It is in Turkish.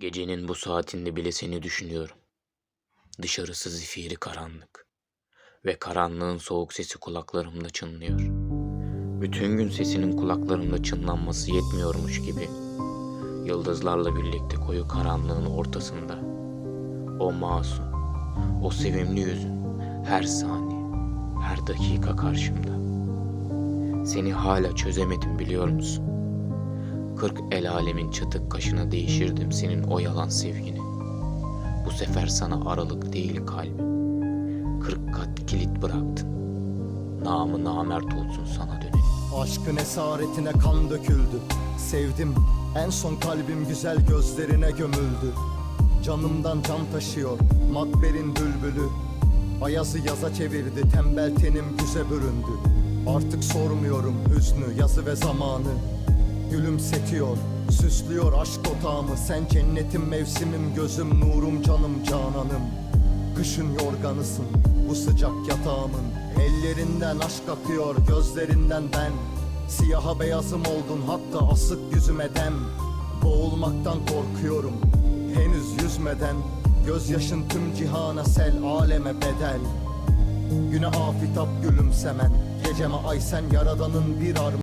Gecenin bu saatinde bile seni düşünüyorum. Dışarısı zifiri karanlık ve karanlığın soğuk sesi kulaklarımda çınlıyor. Bütün gün sesinin kulaklarımda çınlanması yetmiyormuş gibi. Yıldızlarla birlikte koyu karanlığın ortasında. O masum, o sevimli yüzün her saniye, her dakika karşımda. Seni hala çözemedim biliyor musun? Kırk el alemin çatık kaşına değişirdim senin o yalan sevgini. Bu sefer sana aralık değil kalbim. Kırk kat kilit bıraktın. Namı namert olsun sana dönelim. Aşkın esaretine kan döküldü Sevdim en son kalbim güzel gözlerine gömüldü Canımdan can taşıyor makberin bülbülü Ayazı yaza çevirdi tembel tenim güze büründü Artık sormuyorum hüznü yazı ve zamanı Gülümsetiyor süslüyor aşk otağımı. Sen cennetim mevsimim gözüm nurum canım cananım. Kışın yorganısın bu sıcak yatağımın. Ellerinden aşk akıyor gözlerinden ben. Siyaha beyazım oldun hatta asık yüzüme dem. Boğulmaktan korkuyorum henüz yüzmeden. Gözyaşın tüm cihana sel aleme bedel. Güne afitap gülümsemen Geceme ay sen yaradanın bir armağanı